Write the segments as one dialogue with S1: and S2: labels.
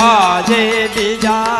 S1: આજે
S2: બીજા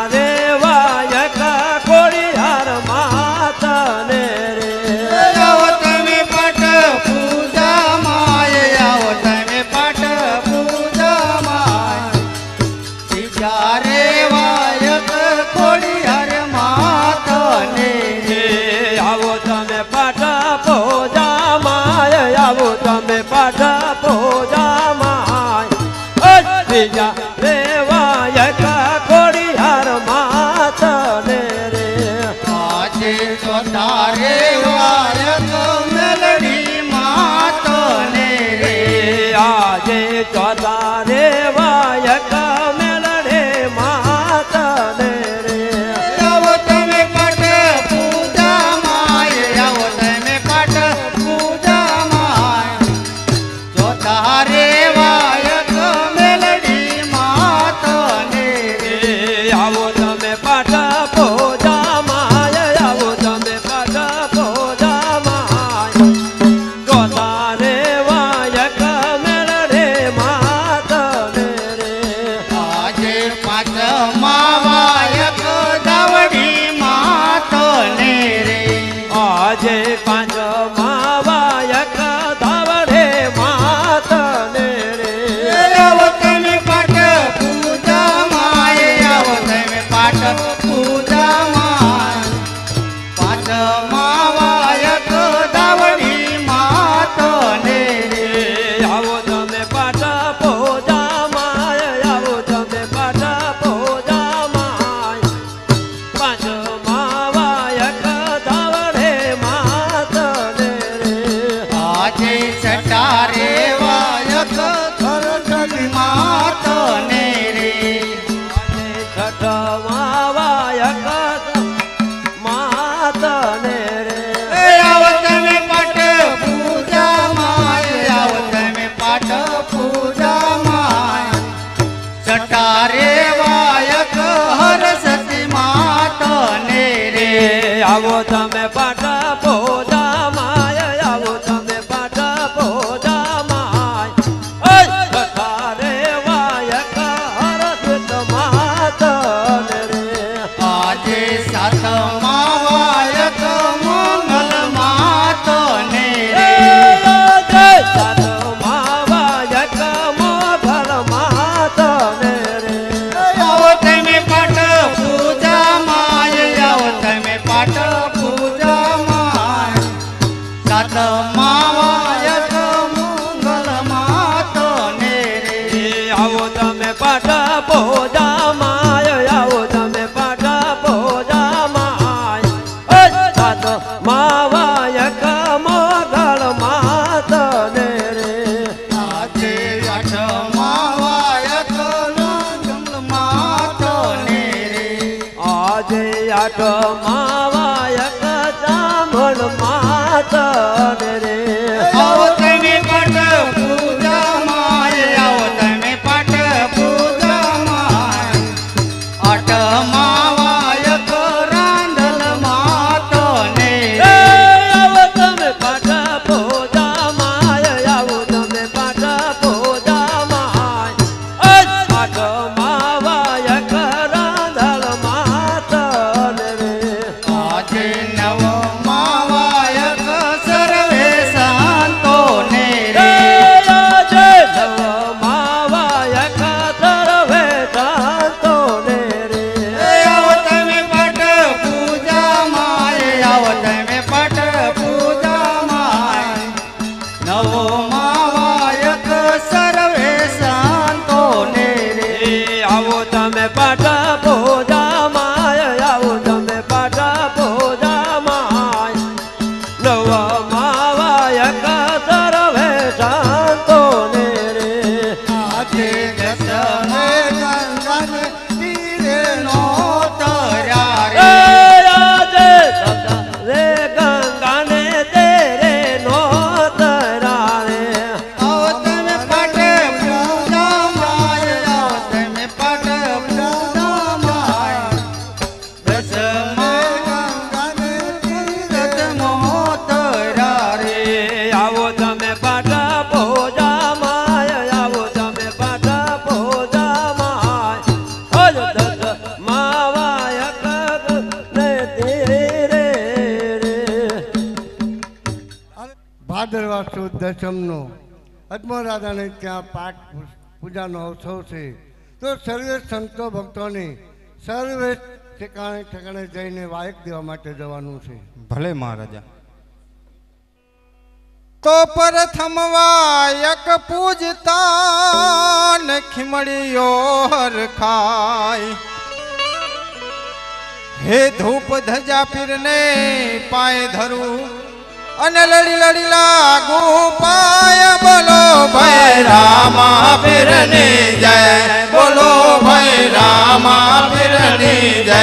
S2: અજમલ રાધાને ત્યાં પાઠ પૂજાનો અવસર છે. તો સર્વે સંતો ભક્તોને સર્વે ઠેકાણે ઠેકાણે જઈને વાયક દેવા માટે જવાનું છે.
S3: ભલે મહારાજા.
S4: તો પ્રથમ વાયક પૂજતા ને ખીમડીયો હરખાય હે ધૂપ ધજા પીરને પાય ધરું. અને લડી લડી લાગુ પાય બોલો ભાઈ રામા પીરને જય બોલો ભાઈ રામા પીરને જય.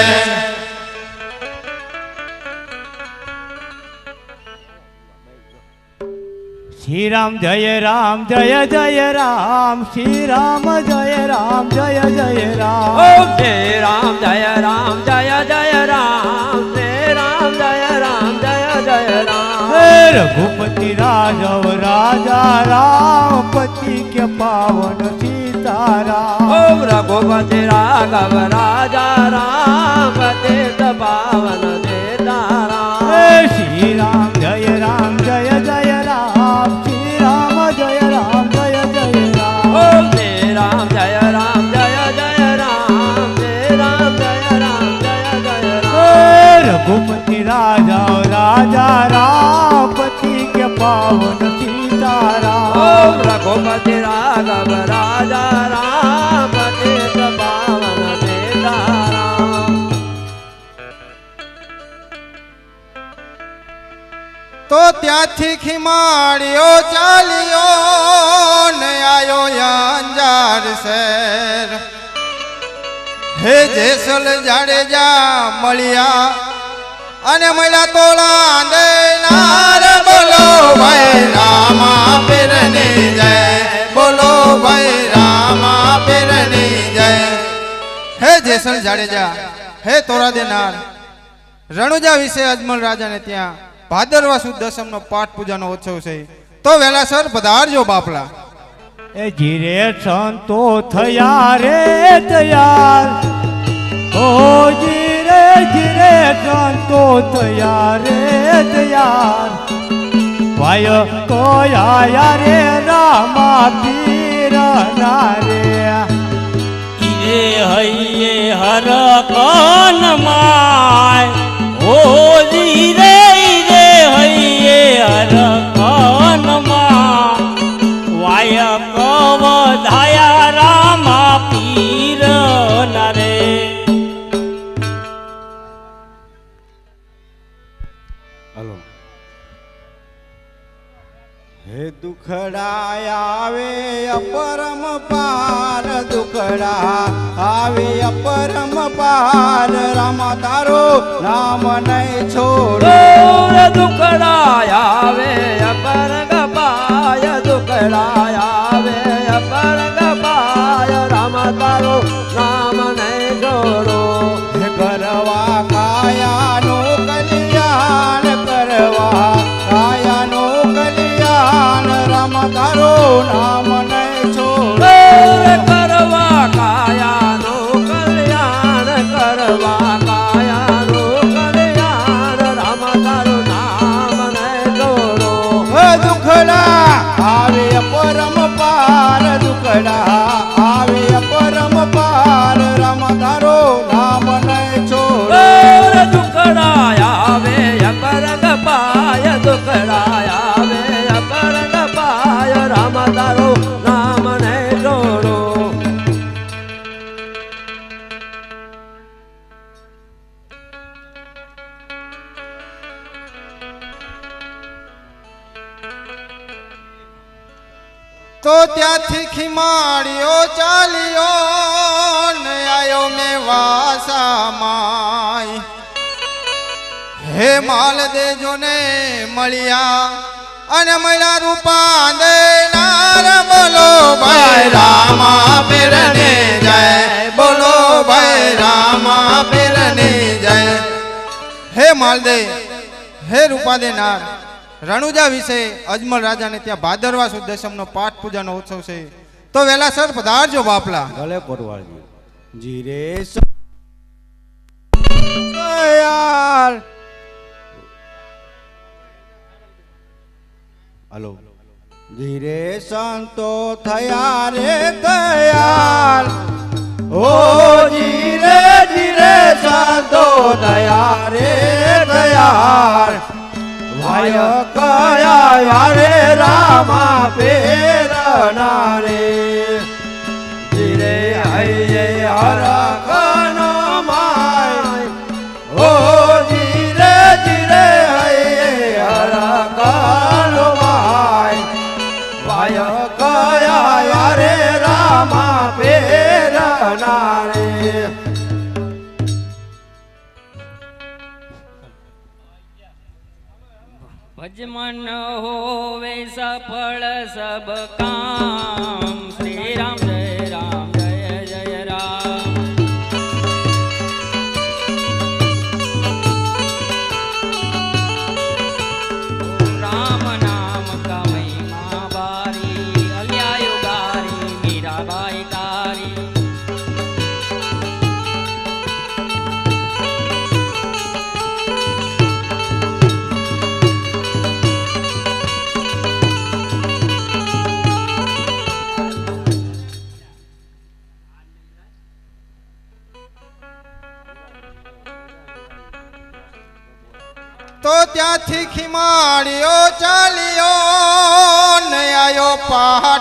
S5: શ્રી રામ જય રામ જય જય રામ શ્રી રામ જય રામ જય જય રામ.
S6: ઓમ શ્રી રામ જય રામ જય જય રામ શ્રી રામ જય રામ જય જય રામ.
S5: રઘુપતિ રાઘવ રાજા રામપતિ કે પાવન સીતારામ.
S6: ઓમ રઘુપતિ રાઘવ રાજા રામ પતિત પાવન સીતારામ.
S5: હે શ્રી રામ જય રામ. પાવન
S6: ઓમ રઘુપતિ રાઘવ રાજા રામ પાવન
S4: તો ત્યાંથી ખીમાડ્યો ચાલ્યો ને આવ્યો અંજાર શેર. હે જેસલ જાડેજા મળ્યા અને મહિલા તોડા દેનાર બોલો ભાઈ રામા પેરને જય, બોલો ભાઈ રામા પેરને જય. હે જેસન જાડેજા, હે તોરા દેનાર રણુજા વિશે અજમલ રાજાને ત્યાં ભાદરવા સુદ દસમનો પાઠ પૂજાનો ઉત્સવ છે. તો વેલાસર પધારજો બાપલા.
S5: એ જીરે સંતો થયા રે તૈયાર. ઓ જીરે જીરે સંતો થયા રે, તૈયાર. વાય કોયા રે રામા પીર રે.
S7: ઈરે હૈયે હર કન માય. ઓ રે, ઈરે હૈયે હર
S4: દુખડા આવે, અપરમ પાર દુખડા. આવે, અપરમ પાર. રામ તારો
S6: રામ નહીં છોડો.
S4: દુખડા આવે
S6: અપર ગપાય દુખડા
S4: તો ત્યાંથી ખીમાડ્યો ચાલ્યો ને આવ્યો મેં વાસામાય હે માલ દેજો ને મળ્યા અને મળ્યા રૂપા દેનાર બોલો ભાઈ રામા પીરને જય. બોલો ભાઈ રામા પીરને જય. હે માલદે, હે રૂપા દેનાર રણુજા વિશે અજમલ રાજાને ત્યાં ભાદરવા સુદ દશમનો પાઠ પૂજાનો ઉત્સવ છે. તો વેલા સર પધારજો બાપલા.
S8: ભલે પરવાળજી. જીરે
S4: યાર.
S8: હલો.
S4: ધીરે સંતો થયા રે દયાલ. ઓ ધીરે ધીરે સંતો થયા રે દયાલ. વાય કયા રે રામા પેરનારે. ધીરે હૈયે હરકનો
S8: સફળ સબ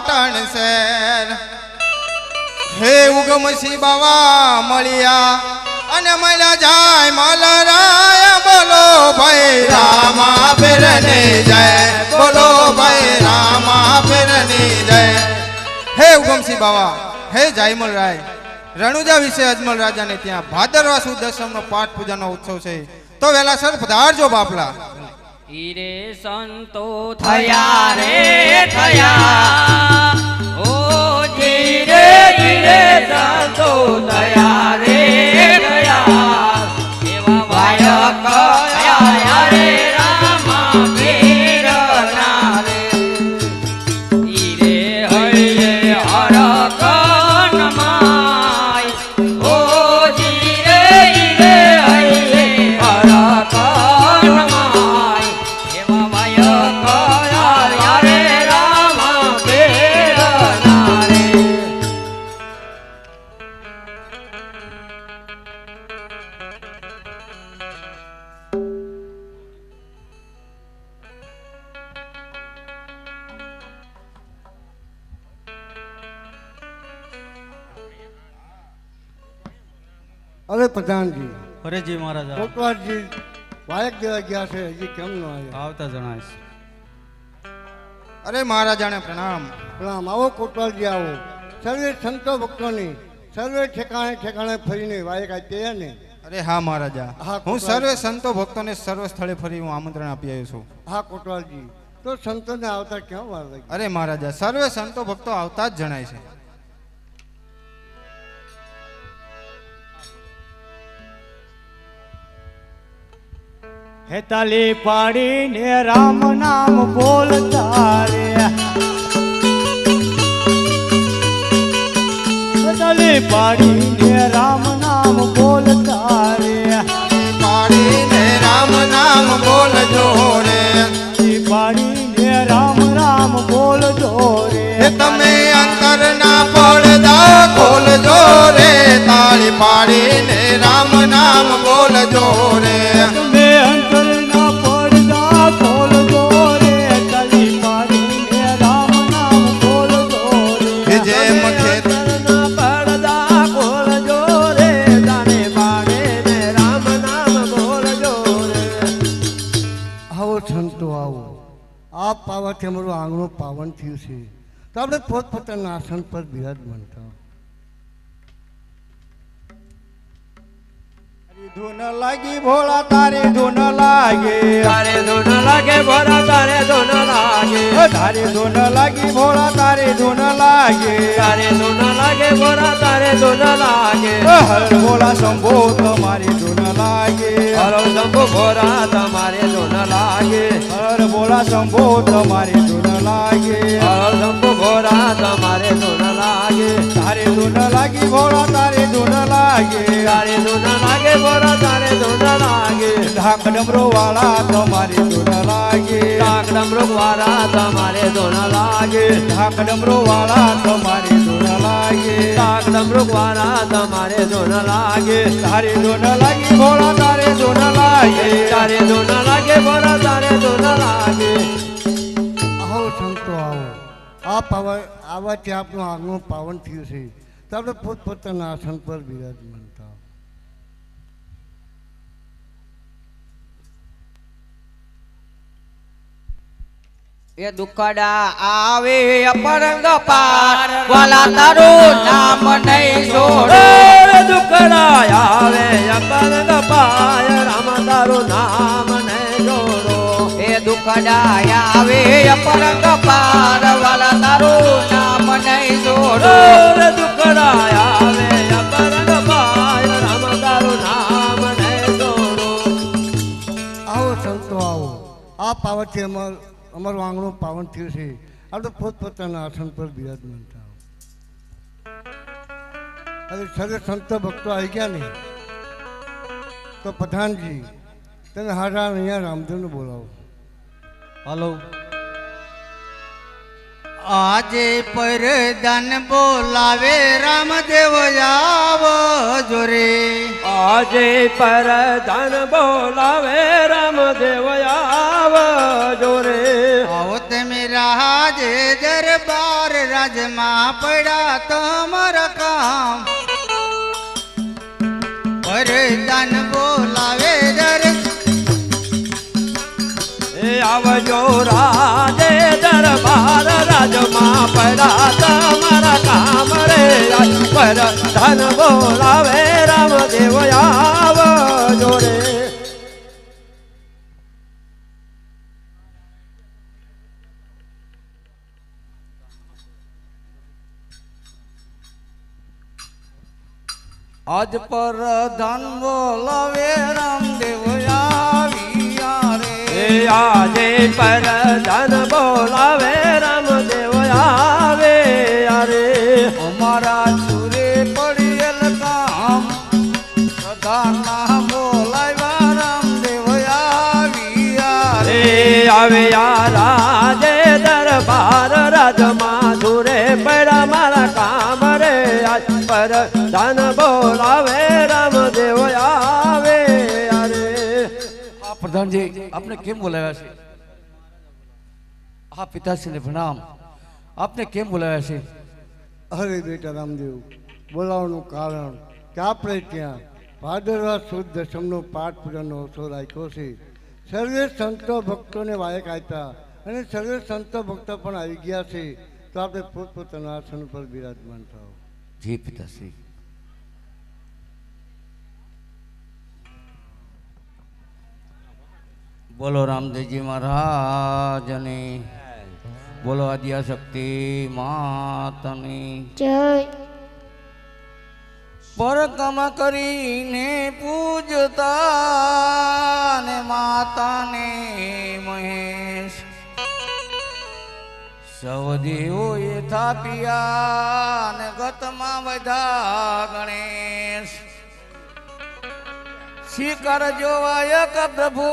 S4: પાટણ શહેર. હે ઉગમસી બાવા મળ્યા અને મળ્યા જાય મલરાય, બોલો ભાઈ રામા ફેરને જય, બોલો ભાઈ રામા ફેરને જય. હે ઉગમસી બાવા, હે જાયમલ રાય રણુજા વિશે અજમલ રાજાને ત્યાં ભાદરવા સુદ દસમનો પાઠ પૂજાનો ઉત્સવ છે. તો વેલા સર પધારજો બાપલા.
S8: હીરે સંતો થયા રે થયા. ઓ ધીરે ધીરે સંતો થયા રે થયા. એવા વાય
S9: હવે પ્રધાનજી
S5: હરેજી મહારાજ
S9: કોટવાડજી વાયક દેવા ગયા છે હજી કેમ ન આવ્યા?
S5: આવતા જણાવીશ
S4: અરે મહારાજાને પ્રણામ.
S9: પ્રણામ. આવો કોટવાડજી આવો. સર્વે સંતો ભક્તોની સર્વે ઠેકાણે ઠેકાણે ફરીને વાયક આપ્યા ને.
S4: અરે હા મહારાજા.
S9: હા,
S4: હું સર્વે સંતો ભક્તોને સર્વ સ્થળે ફરી હું આમંત્રણ આપી આવ્યો છું.
S9: હા કોટવાલજી. તો સંતોને આવતા ક્યાં વાર લાગી
S4: અરે મહારાજા સર્વે સંતો ભક્તો આવતા જ જણાય છે.
S5: હે તાલી પાડીને રામ નામ બોલતા રે હેતાલી પાડીને રામ નામ બોલતા રે
S4: પાડીને રામ નામ બોલજો રે
S5: પાડીને રામ રામ બોલજો રે
S4: તમે અંતર ના પડદા ખોલજો રે. તાળી પાડીને રામ નામ બોલજો રે
S9: તો આપણે પોતપોતાના આસન પર બિરાજમાન થાવ.
S5: ધૂન લાગી ભોળા તારે ધૂન લાગે
S6: તારે ધૂન લાગે ભોળા તારે ધૂન લાગે
S5: તારે ધૂન લાગી ભોળા તારે ધૂન લાગે
S6: તારે ધૂન લાગે ભોળા તારે ધૂન લાગે
S5: હર ભોળા શંભો તમારી ધૂન લાગે
S6: હર શંભો ભોળા તમારે ધૂન લાગે
S5: હર ભોળા શંભો તમારી ધૂન લાગે
S6: હર શંભો ભોળા તમારે ધૂન લાગે
S5: તારે ધૂન લાગી ભોળા તારે ધૂન લાગે
S6: તારે ધૂન લાગે ભરા તારે ધૂન લાગે.
S5: ઢાક ડમરો વાળા તમારે ધૂન લાગે.
S6: ઢાક ડમરો વાળા તમારે ધૂન લાગે.
S5: ઢાક ડમરો વાળા તમારે ધૂન લાગે.
S6: ઢાક ડમરો વાળા તમારે ધૂન લાગે.
S5: તારે ધૂન લાગે ભોળા તારે ધૂન લાગે.
S6: તારે ધૂન લાગે ભોળા તારે ધૂન લાગે.
S9: આવો સંતો આવો. આ પાવા આવાથી આપણું આગનું પાવન થયું છે. તો આપણે પોતપોતાના આસન પર બિરાજમાન થાવ
S8: એ દુખડા આવે અપરંગ પાર. વાલા તારું નામ નહીં છોડો
S6: દુખડા આવે અપરંગ પાય રામ તારું નામ નહીં છોડો
S8: એ દુખડા આવે અપરંગ પાર. વાલા તારું નામ નહીં છોડો
S6: દુખડા આવે અપરંગ પાય રામ તારું નામ નહીં છોડો
S9: આવો સંતો આવો. આ પાવાથી અમાર અમારું આંગણું પાવન થયું છે. આપણે પોતપોતાના આસન પર બિરાજમાન થાવ હવે સર્વે સંતો ભક્તો આવી ગયા ને તો પ્રધાનજી તને હારા અહીંયા રામદેવને બોલાવો.
S5: હાલો.
S7: આજે પરદાન બોલાવે રામદેવ આવો જોરે.
S6: આજે પરધાન બોલાવે રામદેવ આવ
S7: રાજે દરબાર રાજમાં પડ્યા તમારા કામ. પરદાન બોલાવે દર.
S6: એ આવજો રાજે દરબાર રાજમાં પડ્યા તમારા કામ રે આજ પર બોલાવે રામદેવ, આવજો જોરે
S7: આજ પર ધન બોલાવે રામદેવ આવ્યા
S6: એ
S7: રે
S6: આજે પર ધન બોલાવે રામદેવ આવે અરે
S7: અમારા સુરે પડેલ કામ પ્રધાના બોલાવ્યા રામદેવ આવ્યા
S6: રે
S7: રે.
S6: આવ્યા બોલાવે રામદેવ આવે અરે.
S3: આ પ્રધાનજી આપને કેમ બોલાવ્યા છે? હા પિતાશ્રીને પ્રણામ. આપને કેમ બોલાવ્યા છે?
S9: અરે બેટા રામદેવ બોલાવવાનું કારણ કે આપણે ત્યાં ભાદરવા સુદ દશમનો પાઠ પૂજાનો ઓછો રાખ્યો છે. સર્વે સંતો ભક્તોને વાયક આવ્યા અને સર્વે સંતો ભક્તો પણ આવી ગયા છે. તો આપણે પોતપોતાના આસન પર બિરાજમાન થાવ
S3: જી પિતાશ્રી. બોલો રામદેવજી મહારાજની. બોલો આદ્યાશક્તિ માતની.
S10: જય.
S7: પરકમ કરીને પૂજતા ને માતાને મહેશ. સૌદેવોએ થાપિયા ને ગતમાં બધા ગણેશ. શિખર કરજો ક પ્રભુ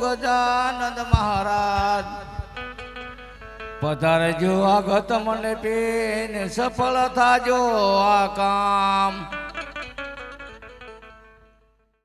S7: ગજાનંદ મહારાજ. પધારજો આગત મને પેન સફળ થાજો આ કામ.